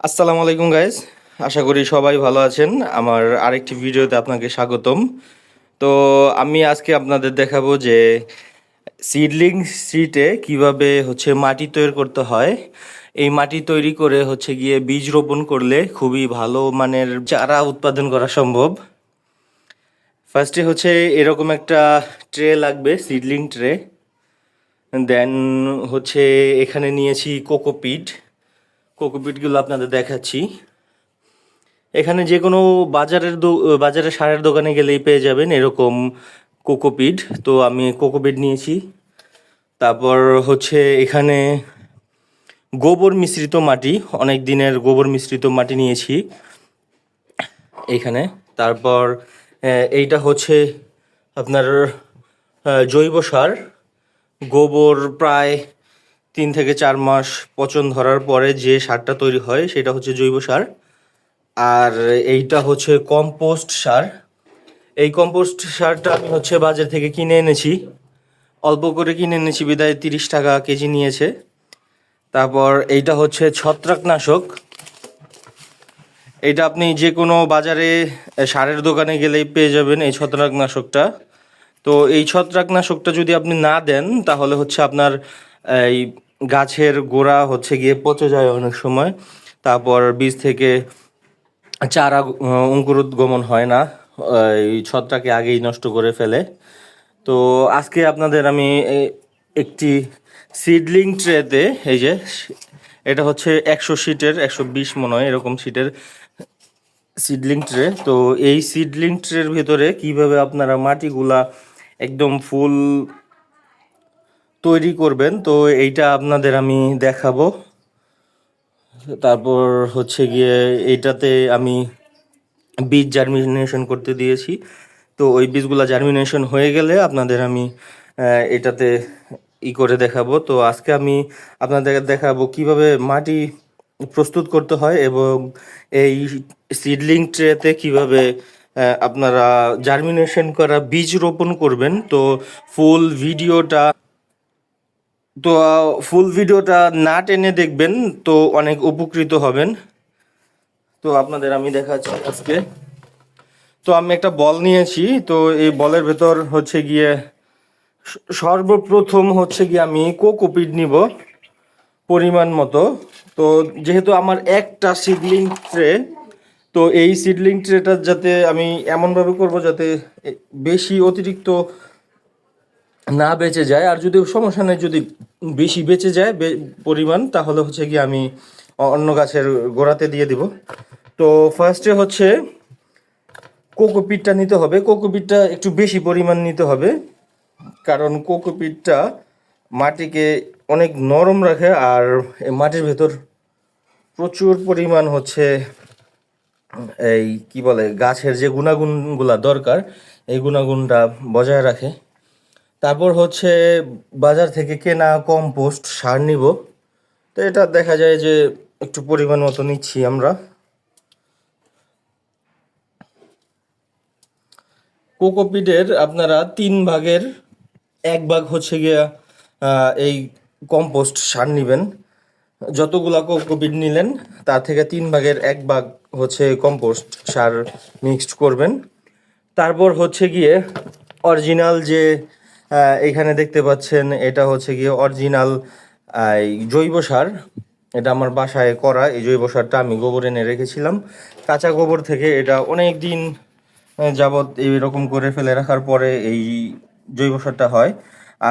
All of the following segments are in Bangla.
আসসালামু আলাইকুম গাইজ আশা করি সবাই ভালো আছেন। আমার আরেকটি ভিডিওতে আপনাকে স্বাগতম। তো আমি আজকে আপনাদের দেখাবো যে সিডলিং সিটে কীভাবে হচ্ছে মাটি তৈরি করতে হয়। এই মাটি তৈরি করে হচ্ছে গিয়ে বীজ রোপণ করলে খুবই ভালো মানের চারা উৎপাদন করা সম্ভব। ফার্স্টে হচ্ছে এরকম একটা ট্রে লাগবে সিডলিং ট্রে দেন হচ্ছে এখানে নিয়েছি কোকোপিট কোকোপিটগুলো আপনাদের দেখাচ্ছি। এখানে যে কোনো বাজারের বাজারে সারের দোকানে গেলেই পেয়ে যাবেন এরকম কোকোপিট। তো আমি কোকোপিট নিয়েছি। তারপর হচ্ছে এখানে গোবর মিশ্রিত মাটি, অনেক দিনের গোবর মিশ্রিত মাটি নিয়েছি এইখানে তারপর এইটা হচ্ছে আপনার জৈব সার। গোবর প্রায় তিন থেকে চার মাস পচন ধরার পরে যে সারটা তৈরি হয়, সেটা হচ্ছে জৈব সার। আর এইটা হচ্ছে কম্পোস্ট সার। এই কম্পোস্ট সারটা আমি হচ্ছে বাজার থেকে কিনে এনেছি। অল্প করে কিনে এনেছি, বিদায় তিরিশ টাকা কেজি নিয়েছে। তারপর এইটা হচ্ছে ছত্রাকনাশক। এটা আপনি যে কোনো বাজারে সারের দোকানে গেলেই পেয়ে যাবেন এই ছত্রাকনাশকটা। তো এই ছত্রাকনাশকটা যদি আপনি না দেন, তাহলে হচ্ছে আপনার, এই গাছের গোড়া হচ্ছে গিয়ে পচে যায় অনেক সময়। তারপর বীজ থেকে চারা অঙ্কুরোদ্গমন হয় না। এই ছত্রাকে আগেই নষ্ট করে ফেলে। তো আজকে আপনাদের আমি একটি সিডলিং ট্রেতে, এই যে, এটা হচ্ছে একশো সিটের, একশো বিশ মনে হয়, এরকম সিটের সিডলিং ট্রে। তো এই সিডলিং ট্রের ভিতরে কীভাবে আপনারা মাটিগুলা একদম ফুল তৈরি করবেন। তো এইটা আপনাদের আমি দেখাবো। তারপর হচ্ছে গিয়ে এইটাতে আমি বীজ জার্মিনেশন করতে দিয়েছি। তো ওই বীজগুলো জার্মিনেশন হয়ে গেলে আপনাদের আমি এটাতে ই করে দেখাবো। তো আজকে আমি আপনাদের দেখাবো কীভাবে মাটি প্রস্তুত করতে হয় এবং এই সিডলিং ট্রেতে কীভাবে আপনারা জার্মিনেশন করা বীজ রোপণ করবেন। তো ফুল ভিডিওটা তো ফুল ভিডিওটা না টেনে দেখবেন তো অনেক উপকৃত হবেন। তো আপনাদের আমি দেখাচ্ছি আজকে। তো আমি একটা বল নিয়েছি, তো এই বলের ভেতর হচ্ছে গিয়ে সর্বপ্রথম হচ্ছে গিয়ে আমি কোকোপিট নিব পরিমাণ মতো। তো যেহেতু আমার একটা সিডলিং ট্রে, তো এই সিডলিং ট্রেটা যাতে আমি এমনভাবে করব যাতে বেশি অতিরিক্ত না বেঁচে যায়, আর যদি সমস্যা নেই, যদি বেশি বেঁচে যায় পরিমাণ, তাহলে হচ্ছে কি আমি অন্য গাছের গোড়াতে দিয়ে দিব। তো ফার্স্টে হচ্ছে কোকোপিটটা নিতে হবে। কোকোপিটটা একটু বেশি পরিমাণ নিতে হবে, কারণ কোকোপিটটা মাটিকে অনেক নরম রাখে, আর মাটির ভেতর প্রচুর পরিমাণ হচ্ছে এই কি বলে, গাছের যে গুণাগুণগুলা দরকার, এই গুণাগুণটা বজায় রাখে। তারপর হচ্ছে বাজার থেকে কেনা কম্পোস্ট সার নিব। তো এটা দেখা যায় যে একটু পরিমাণ মতো নিচ্ছি আমরা। কোকোপিটের আপনারা তিন ভাগের এক ভাগ হচ্ছে গিয়া এই কম্পোস্ট সার নেবেন। যতগুলা কোকোপিট নিলেন, তার থেকে তিন ভাগের এক ভাগ হচ্ছে কম্পোস্ট সার মিক্সড করবেন। তারপর হচ্ছে গিয়ে অরিজিনাল যে এখানে দেখতে পাচ্ছেন, এটা হচ্ছে গিয়ে অরিজিনাল জৈব সার। এটা আমার বাসায় করা, এই জৈব সারটা আমি গোবর এনে রেখেছিলাম। কাঁচা গোবর থেকে এটা অনেক দিন যাবৎ এইরকম করে ফেলে রাখার পরে এই জৈব সারটা হয়।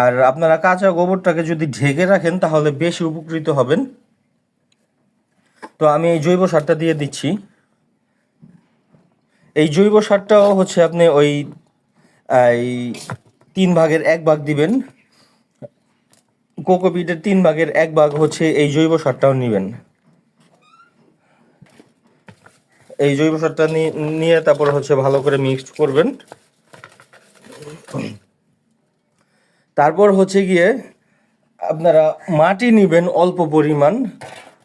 আর আপনারা কাঁচা গোবরটাকে যদি ঢেকে রাখেন, তাহলে বেশি উপকৃত হবেন। তো আমি এই জৈব সারটা দিয়ে দিচ্ছি। এই জৈব সারটাও হচ্ছে আপনি ওই তিন ভাগের এক ভাগ দিবেন। কোকোপিটের তিন ভাগের এক ভাগ হচ্ছে এই জৈব সারটাও নেবেন। এই জৈব সারটা নিয়ে তারপর হচ্ছে ভালো করে মিক্সড করবেন। তারপর হচ্ছে গিয়ে আপনারা মাটি নেবেন অল্প পরিমাণ।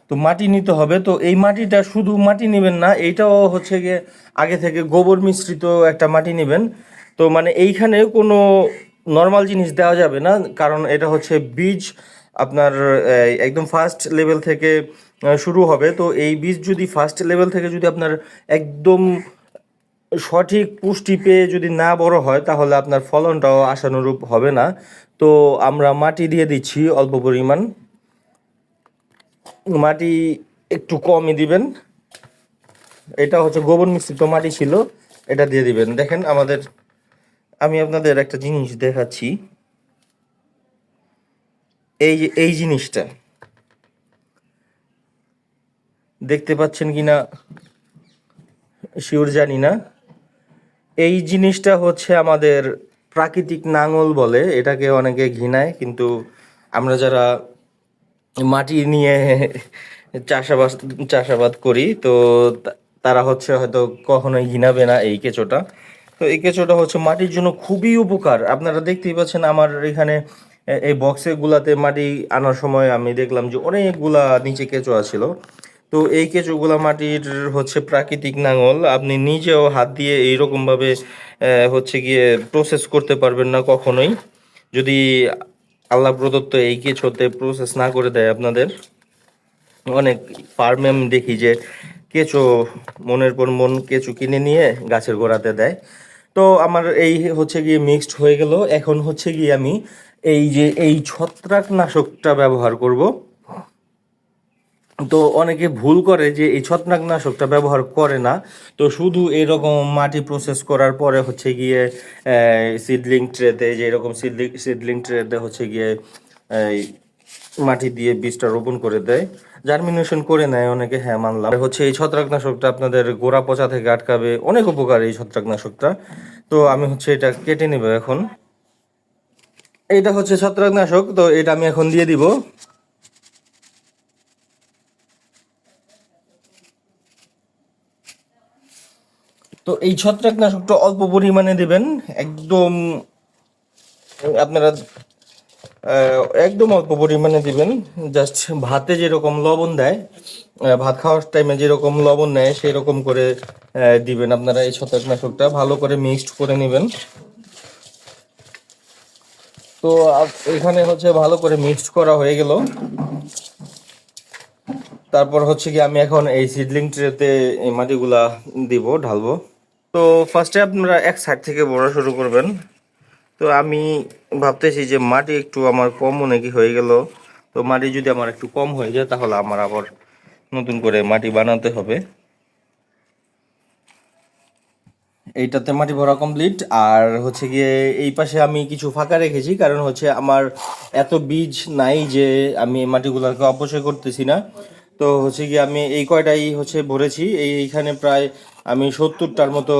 তো মাটি নিতে হবে। তো এই মাটিটা শুধু মাটি নেবেন না, এইটাও হচ্ছে গিয়ে আগে থেকে গোবর মিশ্রিত একটা মাটি নেবেন। তো মানে এইখানে কোনো নর্মাল জিনিস দেওয়া যাবে না, কারণ এটা হচ্ছে বীজ, আপনার একদম ফার্স্ট লেভেল থেকে শুরু হবে। তো এই বীজ যদি ফার্স্ট লেভেল থেকে যদি আপনার একদম সঠিক পুষ্টি পেয়ে যদি না বড় হয়, তাহলে আপনার ফলনটাও আশানুরূপ হবে না। তো আমরা মাটি দিয়ে দিচ্ছি অল্প পরিমাণ। মাটি একটু কমই দিবেন। এটা হচ্ছে গোবর মিশ্রিত মাটি ছিল, এটা দিয়ে দিবেন। দেখেন আমাদের আমি আপনাদের একটা জিনিস দেখাচ্ছি। এই যে, এই জিনিসটা। দেখতে পাচ্ছেন কিনা শিওর জানি না। এই জিনিসটা হচ্ছে আমাদের প্রাকৃতিক নাঙল বলে, এটাকে অনেকে ঘৃণায়, কিন্তু আমরা যারা মাটি নিয়ে চাষাবাদ চাষাবাদ করি তো, তারা হচ্ছে হয়তো কখনোই ঘৃণাবে না এই কেঁচোটা। তো এই কেঁচোটা হচ্ছে মাটির জন্য খুবই উপকার। আপনারা দেখতেই পাচ্ছেন আমার এখানে এই বক্সে গুলাতে মাটি আনার সময় আমি দেখলাম যে অনেকগুলা নিচে কেঁচো আছিল। তো এই কেঁচোগুলা মাটির হচ্ছে প্রাকৃতিক নাঙল, আপনি নিজেও হাত দিয়ে এইরকম ভাবে হচ্ছে গিয়ে প্রসেস করতে পারবেন না কখনোই। যদি আল্লাহ প্রদত্ত এই কেঁচোতে প্রসেস না করে দেয় আপনাদের। অনেক ফার্মে আমি দেখি যে কেঁচো মনের পর মন কেঁচো কিনে নিয়ে গাছের গোড়াতে দেয়। তো আমার এই হচ্ছে গিয়ে মিক্সড হয়ে গেল। এখন হচ্ছে গিয়ে আমি এই যে এই ছত্রাকনাশকটা ব্যবহার করব। তো অনেকে ভুল করে যে এই ছত্রাকনাশকটা ব্যবহার করে না। তো শুধু এরকম মাটি প্রসেস করার পরে হচ্ছে গিয়ে সিডলিং ট্রেতে যে এরকম সিডলিং সিডলিং ট্রেতে হচ্ছে গিয়ে মাটি দিয়ে বীজটা রোপণ করে দেয়। জার্মিনেশন করে নেয় অনেকে হ্যাঁ মানলাম। হচ্ছে এই ছত্রাকনাশকটা আপনাদের গোড়া পচা থেকে আটকাবে। অনেক উপকার এই ছত্রাকনাশকটা। তো আমি হচ্ছে এটা কেটে নেব এখন। এইটা হচ্ছে ছত্রাকনাশক, তো এটা আমি এখন দিয়ে দিব। তো এই ছত্রাকনাশকটা অল্প পরিমাণে দেবেন। একদম আপনারা একদম অল্প পরিমাণে দিবেন। জাস্ট ভাতে যেরকম লবণ দেয় ভাত খাওয়ার টাইমে যেরকম লবণ নেয় সেই রকম করে দিবেন আপনারা এই ছত্রাকনাশকটা। ভালো করে মিক্সড করে নেবেন। তো এখানে হচ্ছে ভালো করে মিক্সড করা হয়ে গেল। তারপর হচ্ছে কি আমি এখন এই সিডলিং ট্রেতে এই মাটিগুলা দিব, ঢালবো। তো ফার্স্টে আপনারা এক সাইড থেকে বড় শুরু করবেন। তো আমি ভাবতেছি যে মাটি একটু আমার কম মনে কি হয়ে গেল। তো মাটি যদি আমার একটু কম হয়ে যায়, তাহলে আমার আবার নতুন করে মাটি বানাতে হবে। এইটাতে মাটি ভরা কমপ্লিট আর হচ্ছে গিয়ে এই পাশে আমি কিছু ফাঁকা রেখেছি, কারণ হচ্ছে আমার এত বীজ নাই যে আমি মাটিগুলোকে অপচয় করতেছি না। তো হচ্ছে গিয়ে আমি এই কয়টাই হচ্ছে ভরেছি। এই এইখানে প্রায় আমি সত্তরটার মতো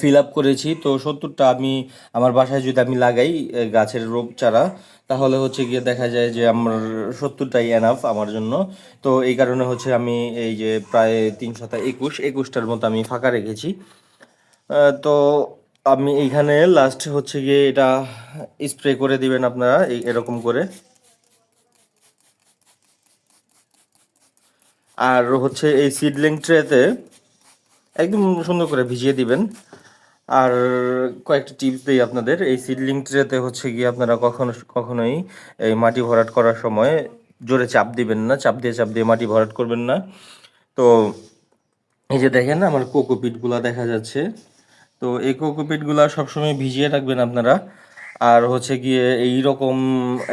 ফিল আপ করেছি। তো সত্তরটা আমি আমার বাসায় যদি আমি লাগাই গাছের রোগ চারা, তাহলে হচ্ছে গিয়ে দেখা যায় যে আমার সত্তরটাই এনাফ আমার জন্য। তো এই কারণে হচ্ছে আমি এই যে প্রায় তিন শত একুশ, একুশটার মতো আমি ফাঁকা রেখেছি। তো আমি এইখানে লাস্ট হচ্ছে গিয়ে এটা স্প্রে করে দিবেন আপনারা এরকম করে। আর হচ্ছে এই সিডলিং ট্রেতে একদম সুন্দর করে ভিজিয়ে দিবেন। আর কয়েকটা টিপস দিই আপনাদের। এই সিডলিং ট্রেতে হচ্ছে গিয়ে আপনারা কখনো, কখনোই এই মাটি ভরাট করার সময় জোরে চাপ দিবেন না, চাপ দিয়ে চাপ দিয়ে মাটি ভরাট করবেন না। তো এই যে দেখেন না আমার কোকোপিটগুলা দেখা যাচ্ছে। তো এই কোকোপিটগুলা সবসময় ভিজিয়ে রাখবেন আপনারা। আর হচ্ছে গিয়ে এই রকম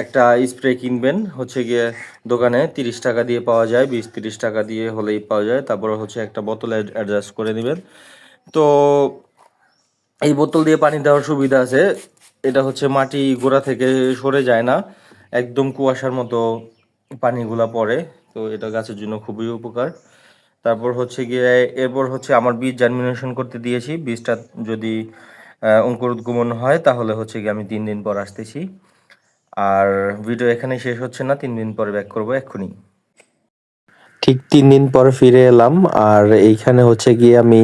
একটা স্প্রে কিনবেন। হচ্ছে গিয়ে দোকানে তিরিশ টাকা দিয়ে পাওয়া যায়, বিশ, তিরিশ টাকা দিয়ে হলেই পাওয়া যায়। তারপরে হচ্ছে একটা বোতলে অ্যাডজাস্ট করে নেবেন। তো এই বোতল দিয়ে পানি দেওয়ার সুবিধা আছে। এটা হচ্ছে মাটি গোড়া থেকে সরে যায় না। একদম কুয়াশার মতো পানিগুলা পড়ে। তো এটা গাছের জন্য খুবই উপকার। তারপর হচ্ছে গিয়ে, এরপর হচ্ছে আমার বীজ জার্মিনেশন করতে দিয়েছি। বীজটা যদি অঙ্কুরোদ্গমন হয়, তাহলে হচ্ছে গিয়ে আমি তিন দিন পর আসতেছি। আর ভিডিও এখানে শেষ হচ্ছে না, তিন দিন পরে ব্যাক করব এক্ষুনি। ঠিক তিন দিন পর ফিরে এলাম। আর এইখানে হচ্ছে গিয়ে আমি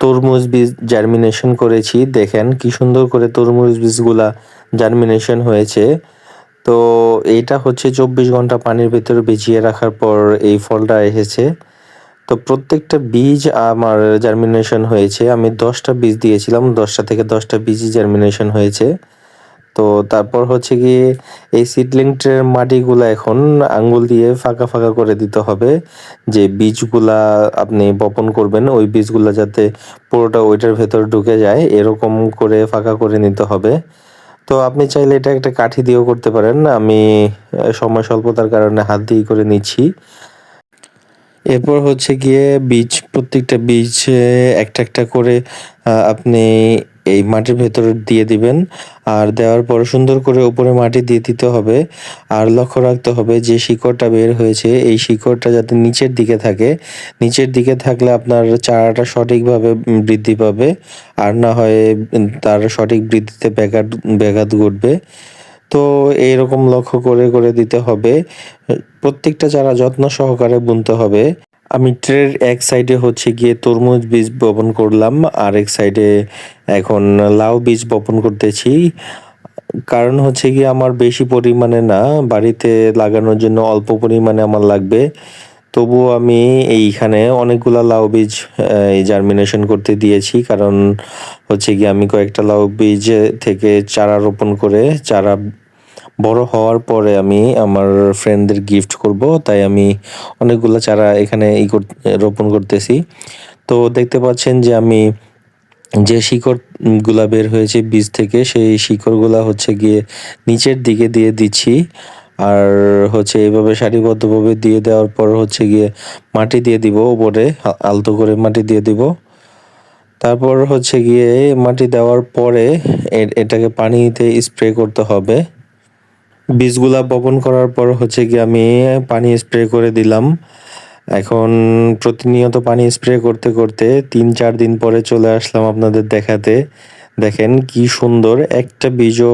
তরমুজ বীজ জার্মিনেশন করেছি। দেখেন কি সুন্দর করে তরমুজ বীজগুলা জার্মিনেশন হয়েছে। তো এইটা হচ্ছে চব্বিশ ঘণ্টা পানির ভেতরে ভিজিয়ে রাখার পর এই ফলটা এসেছে। তো প্রত্যেকটা বীজ আমার জার্মিনেশন হয়েছে। আমি দশটা বীজ দিয়েছিলাম, দশটা থেকে দশটা বীজই জার্মিনেশন হয়েছে। তো তারপর হচ্ছে গিয়ে এই সিডলিং ট্রের মাটিগুলো এখন আঙ্গুল দিয়ে ফাঁকা ফাঁকা করে দিতে হবে। যে বীজগুলা আপনি বপন করবেন, ওই বীজগুলা যাতে পুরোটা ওইটার ভেতর ঢুকে যায়, এরকম করে ফাঁকা করে নিতে হবে। তো আপনি চাইলে এটা একটা কাঠি দিয়েও করতে পারেন। আমি সময় স্বল্পতার কারণে হাত দিয়ে করে নিচ্ছি। এরপর হচ্ছে গিয়ে বীজ, প্রত্যেকটা বীজ একটা একটা করে আপনি এই মাটির ভেতরে দিয়ে দিবেন। আর দেওয়ার পর সুন্দর করে উপরে মাটি দিয়ে দিতে হবে। আর লক্ষ্য রাখতে হবে যে শিকড়টা বের হয়েছে, এই শিকড়টা যাতে নিচের দিকে থাকে। নিচের দিকে থাকলে আপনার চারাটা সঠিকভাবে বৃদ্ধি পাবে। আর না হয় তার সঠিক বৃদ্ধিতে ব্যাঘাত ব্যাঘাত ঘটবে। তো এইরকম লক্ষ্য করে করে দিতে হবে। প্রত্যেকটা চারা যত্ন সহকারে বুনতে হবে। আমি ট্রের এক সাইডে হচ্ছে গিয়ে তরমুজ বীজ বপন করলাম, আর এক সাইডে এখন লাউ বীজ বপন করতেছি। কারণ হচ্ছে গিয়ে আমার বেশি পরিমাণে না, বাড়িতে লাগানোর জন্য অল্প পরিমাণে আমার লাগবে। তবুও আমি এইখানে অনেকগুলা লাউ বীজ জার্মিনেশন করতে দিয়েছি। কারণ হচ্ছে গিয়ে আমি কয়েকটা লাউ বীজ থেকে চারা রোপণ করে, চারা বড় হওয়ার পরে আমি আমার ফ্রেন্ডদের গিফট করব। তাই আমি অনেকগুলো চারা এখানে ই রোপণ করতেছি। তো দেখতে পাচ্ছেন যে আমি যে শিকড়গুলা বের হয়েছে বীজ থেকে, সেই শিকড়গুলা হচ্ছে গিয়ে নিচের দিকে দিয়ে দিচ্ছি। আর হচ্ছে এইভাবে সারিবদ্ধভাবে দিয়ে দেওয়ার পর হচ্ছে গিয়ে মাটি দিয়ে দিব উপরে আলতো করে মাটি দিয়ে দিব। তারপর হচ্ছে গিয়ে মাটি দেওয়ার পরে এটাকে পানিতে স্প্রে করতে হবে। বীজগুলা বপন করার পর হচ্ছে কি আমি পানি স্প্রে করে দিলাম। এখন প্রতিনিয়ত পানি স্প্রে করতে করতে তিন চার দিন পরে চলে আসলাম আপনাদের দেখাতে। দেখেন কি সুন্দর, একটা বীজও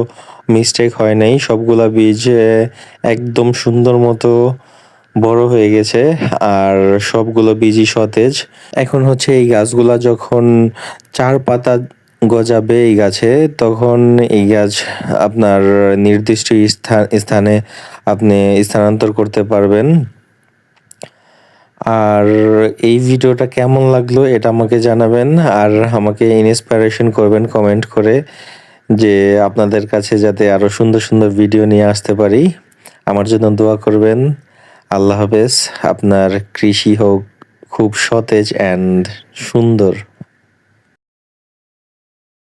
মিস্টেক হয় নাই। সবগুলা বীজ একদম সুন্দর মতো বড় হয়ে গেছে আর সবগুলো বীজই সতেজ। এখন হচ্ছে এই গাছগুলা যখন চার পাতা গজাবে এই গাছে, তখন এই গাছ আপনার নির্দিষ্ট স্থান, স্থানে আপনি স্থানান্তর করতে পারবেন। আর এই ভিডিওটা কেমন লাগল এটা আমাকে জানাবেন, আর আমাকে ইন্সপিরেশন করবেন কমেন্ট করে যে আপনাদের কাছে যাতে আরও সুন্দর সুন্দর ভিডিও নিয়ে আসতে পারি। আমার জন্য দোয়া করবেন। আল্লাহ হাফেজ। আপনার কৃষি হোক খুব সতেজ অ্যান্ড সুন্দর।